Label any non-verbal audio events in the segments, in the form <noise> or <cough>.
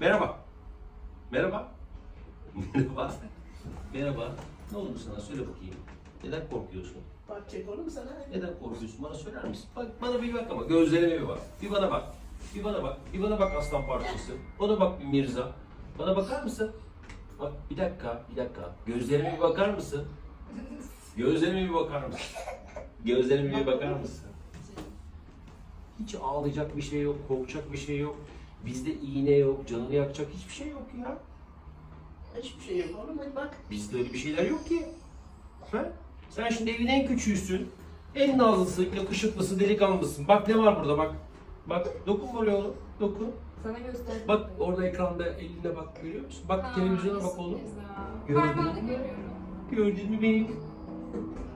Merhaba. Merhaba. Merhaba. Merhaba. Ne oldu sana? Söyle bakayım. Neden korkuyorsun? Bakacak oğlum sana. Neden korkuyorsun? Bana söyler misin? Bak bana bir bak ama gözlerime bir bak. Bir bana bak. Bir bana bak. Bir bana bak aslan parçası. Ona bak bir Mirza. Bana bakar mısın? Bak bir dakika, bir dakika. Gözlerime bir bakar mısın? Gözlerime bir bakar mısın? Gözlerime bir bakar mısın? Hiç ağlayacak bir şey yok, korkacak bir şey yok. Bizde iğne yok, canını yakacak hiçbir şey yok ya. Hiçbir şey yok oğlum hadi bak. Bizde öyle bir şeyler yok ki. Ha? Sen şimdi evin en küçüğüsün. En nazlısı, yakışıklısı, delikanlısın. Bak ne var burada bak. Bak dokun buraya oğlum. Dokun. Sana gösterdim. Bak orada ekranda eline bak görüyor musun? Bak televizyona bak oğlum. Gördün mü? Görüyorum. Gördün mü benim?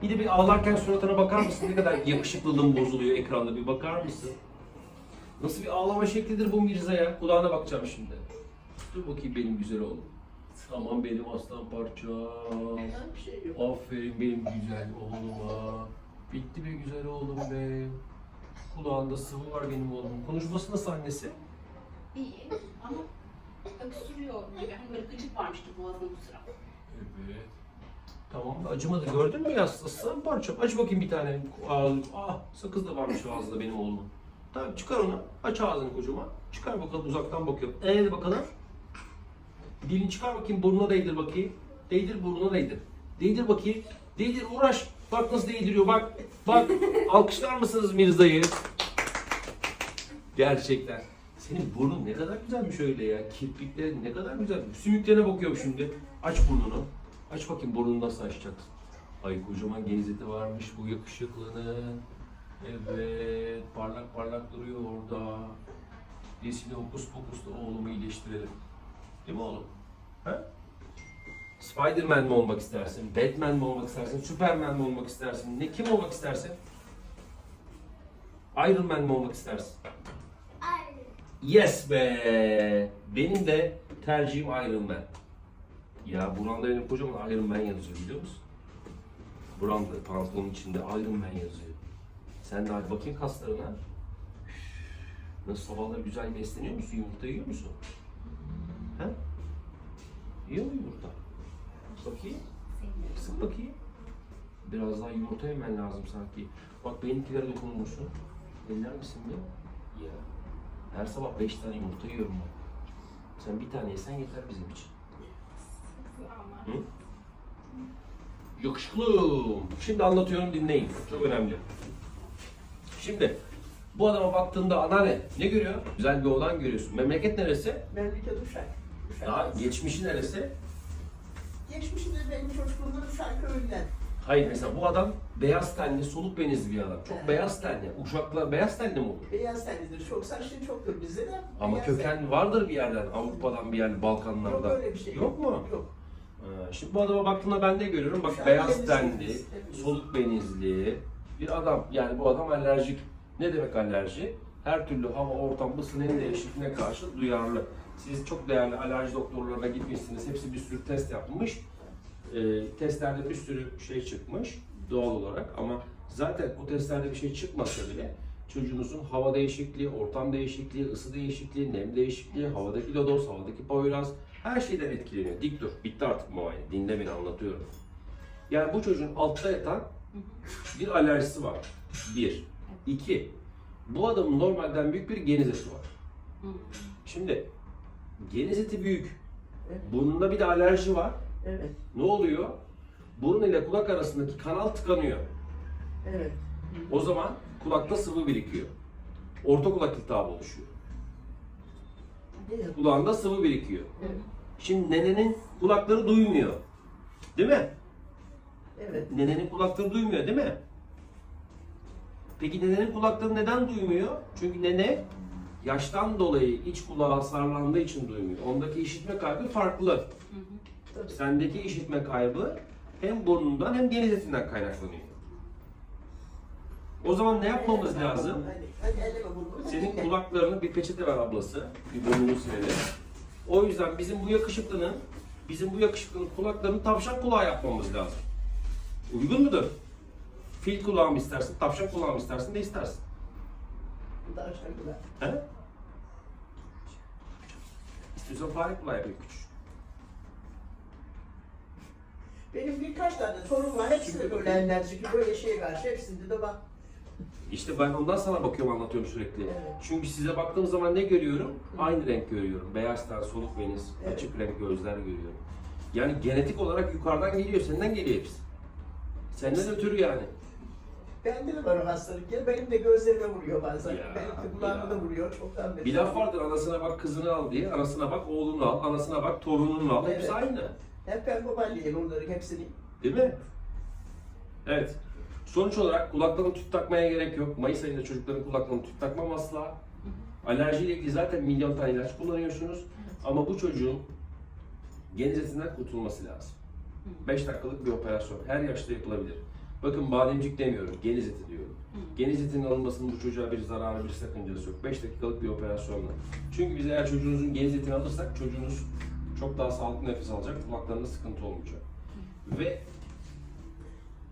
Bir de bir ağlarken suratına bakar mısın? Ne kadar yakışıklılığın bozuluyor ekranda bir bakar mısın? Nasıl bir ağlama şeklidir bu Mirza ya? Kulağına bakacağım şimdi. Dur bakayım benim güzel oğlum. Tamam benim aslan parçam. Şey. Aferin benim güzel oğluma. Bitti be güzel oğlum be. Kulağında sıvı var benim oğlum. Konuşması nasıl annesi? İyi ama öksürüyor gibi. Hani böyle gıcık varmıştı boğazında bu sıra. Evet. Tamam acımadı gördün mü ya aslan parçam. Aç bakayım bir tane. Ah sakız da varmış ağzında benim oğlumun. Tamam çıkar onu. Aç ağzını kocaman. Çıkar bakalım uzaktan bakıyorum. Evet bakalım. Dilini çıkar bakayım burnuna değdir bakayım. Değdir burnuna değdir. Değdir bakayım. Değdir uğraş. Bak nasıl değdiriyor bak. Bak <laughs> alkışlar mısınız Mirza'yı? Gerçekten. Senin burnun ne kadar güzelmiş öyle ya. Kirpiklerin ne kadar güzel. Sümüklerine bakıyorum şimdi. Aç burnunu. Aç bakayım burnunu nasıl açacaksın. Ay kocaman genizeti varmış bu yakışıklının. Evet, parlak parlak duruyor orada. Nesini hokus pokusla oğlumu iyileştirelim. Değil mi oğlum? Ha? Spiderman olmak istersin? Batman mi olmak istersin? Superman mi olmak istersin? Ne kim olmak istersin? Iron Man mi olmak istersin? Yes be! Benim de tercihim Iron Man. Ya buranda benim kocaman Iron Man yazıyor biliyor musun? Buranda pantolonun içinde Iron Man yazıyor. Sen de hadi bakayım kaslarına. Nasıl sabahları güzel besleniyor musun? Yumurta yiyor musun? Ha? Yiyor mu yumurta? Bakayım. Sık bakayım. Biraz daha yumurta yemen lazım sanki. Bak benimkilere dokunur musun? Dinler misin bir? Ya. Her sabah beş tane yumurta yiyorum ben. Sen bir tane yesen yeter bizim için. Hı? Yakışıklım. Şimdi anlatıyorum dinleyin. Çok önemli. Şimdi bu adama baktığında anneanne ne görüyor? Güzel bir oğlan görüyorsun. Memleket neresi? Memleket Uşak. Uşak. Daha geçmişi neresi? Geçmişinde benim çocukluğumda Uşak köyünden. Hayır mesela bu adam beyaz tenli, soluk benizli bir adam. Çok Evet. beyaz tenli. Uşaklar beyaz tenli mi olur? Beyaz tenlidir. Çok saçlı çoktur bizde de. Ama Beyaz köken vardır bir yerden. Avrupa'dan bir yer, tenli. Yok Balkanlardan. öyle bir şey. Yok mu? Yok. Ee, Şimdi bu adama baktığımda ben de görüyorum. Bak Uşak beyaz tenli, temiz, temiz. soluk benizli bir adam. Yani bu adam alerjik. Ne demek alerji? Her türlü hava, ortam, ısının değişikliğine karşı duyarlı. Siz çok değerli alerji doktorlarına gitmişsiniz. Hepsi bir sürü test yapmış. Ee, testlerde bir sürü şey çıkmış doğal olarak ama zaten bu testlerde bir şey çıkmasa bile çocuğunuzun hava değişikliği, ortam değişikliği, ısı değişikliği, nem değişikliği, havadaki lodos, havadaki poyraz her şeyden etkileniyor. Dik dur. Bitti artık muayene. Dinle anlatıyorum. Yani bu çocuğun altta yatan bir alerjisi var. Bir. İki. Bu adamın normalden büyük bir genizeti var. Hı. Şimdi genizeti büyük. Evet. Burnunda bir de alerji var. Evet. Ne oluyor? Burun ile kulak arasındaki kanal tıkanıyor. Evet. O zaman kulakta sıvı birikiyor. Orta kulak iltihabı oluşuyor. Kulağında sıvı birikiyor. Şimdi nenenin kulakları duymuyor. Değil mi? Evet. Nenenin kulakları duymuyor değil mi? Peki nenenin kulakları neden duymuyor? Çünkü nene yaştan dolayı iç kulağı hasarlandığı için duymuyor. Ondaki işitme kaybı farklı. Hı hı. Sendeki işitme kaybı hem burnundan hem geniz etinden kaynaklanıyor. O zaman ne yapmamız lazım? Senin kulaklarını bir peçete ver ablası. Bir burnunu silelim. O yüzden bizim bu yakışıklının bizim bu yakışıklının kulaklarını tavşan kulağı yapmamız lazım. Uygun mudur? Fil kulağı mı istersin, tavşan kulağı mı istersin, ne istersin? Daha şarkılar. He? İstiyorsan fare kulağı yapayım küçük. Benim birkaç tane torun var. Hepsi de böyle enerjik. Böyle şeye karşı hepsinde de bak. İşte ben ondan sana bakıyorum anlatıyorum sürekli. Evet. Çünkü size baktığım zaman ne görüyorum? Aynı renk görüyorum. Beyaz ten, soluk veniz, Evet. açık renk gözler görüyorum. Yani genetik olarak yukarıdan geliyor, senden geliyor hepsi. Senden ötürü yani. Bende de var o hastalık. Ya benim de gözlerime vuruyor bazen. Ya, Benim de kulağıma da vuruyor. Çoktan beri. Bir laf vardır anasına bak kızını al diye, anasına bak oğlunu al, anasına bak torununu al. Hepsi Evet. aynı. Hep ben babaanneyim onların hepsini. Değil mi? Evet. Sonuç olarak kulaklarına tüp takmaya gerek yok. Mayıs ayında çocukların kulaklarına tüp takmam asla. Alerjiyle ilgili zaten milyon tane ilaç kullanıyorsunuz. Ama bu çocuğun geniz etinden kurtulması lazım. 5 dakikalık bir operasyon. Her yaşta yapılabilir. Bakın bademcik demiyorum, geniz eti diyorum. Geniz etinin alınmasının bu çocuğa bir zararı, bir sakıncası yok. 5 dakikalık bir operasyonla. Çünkü biz eğer çocuğunuzun geniz etini alırsak çocuğunuz çok daha sağlıklı nefes alacak, kulaklarında sıkıntı olmayacak. Ve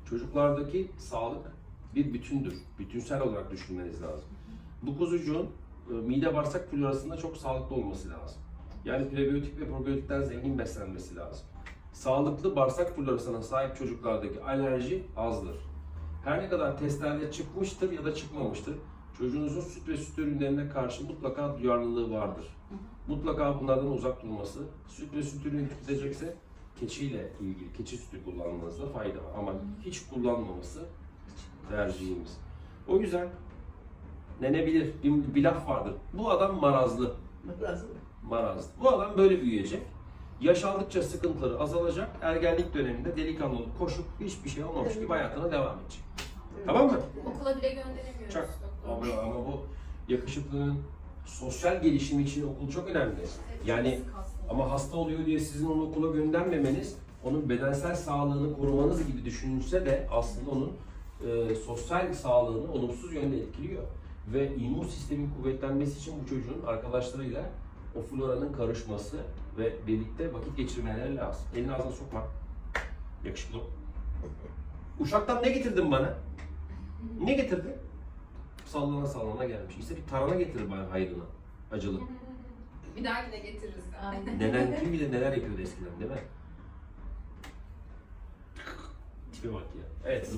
çocuklardaki sağlık bir bütündür. Bütünsel olarak düşünmeniz lazım. Bu kuzucuğun e, mide bağırsak florasında çok sağlıklı olması lazım. Yani prebiyotik ve probiyotikten zengin beslenmesi lazım. Sağlıklı bağırsak florasına sahip çocuklardaki alerji azdır. Her ne kadar testlerde çıkmıştır ya da çıkmamıştır, çocuğunuzun süt ve süt ürünlerine karşı mutlaka duyarlılığı vardır. Mutlaka bunlardan uzak durması, süt ve süt ürünü tüketecekse keçiyle ilgili, keçi sütü kullanmanızda fayda var. Ama hiç kullanmaması tercihimiz. O yüzden nenebilir, bir, bir laf vardır. Bu adam marazlı, Lazım. marazlı. Bu adam böyle büyüyecek. Yaş aldıkça sıkıntıları azalacak. Ergenlik döneminde delikanlı olup koşup hiçbir şey olmamış gibi hayatına devam edecek. Tamam mı? Okula bile gönderemiyoruz. Çok. doktor. Ama, ama bu yakışıklının sosyal gelişimi için okul çok önemli. Yani ama hasta oluyor diye sizin onu okula göndermemeniz, onun bedensel sağlığını korumanız gibi düşünülse de aslında onun e, sosyal sağlığını olumsuz yönde etkiliyor. Ve immün sistemin kuvvetlenmesi için bu çocuğun arkadaşlarıyla o floranın karışması ve birlikte vakit geçirmeleri lazım. Elini ağzına sokma. Yakışıklı. Uşaktan ne getirdin bana? Ne getirdin? Sallana sallana gelmiş. İşte bir tarhana getir bana hayrına. Acılı. <laughs> Bir dahakine getiririz. Aynen. Neler kim bilir neler yapıyordu eskiden değil mi? Tipe bak ya. Evet.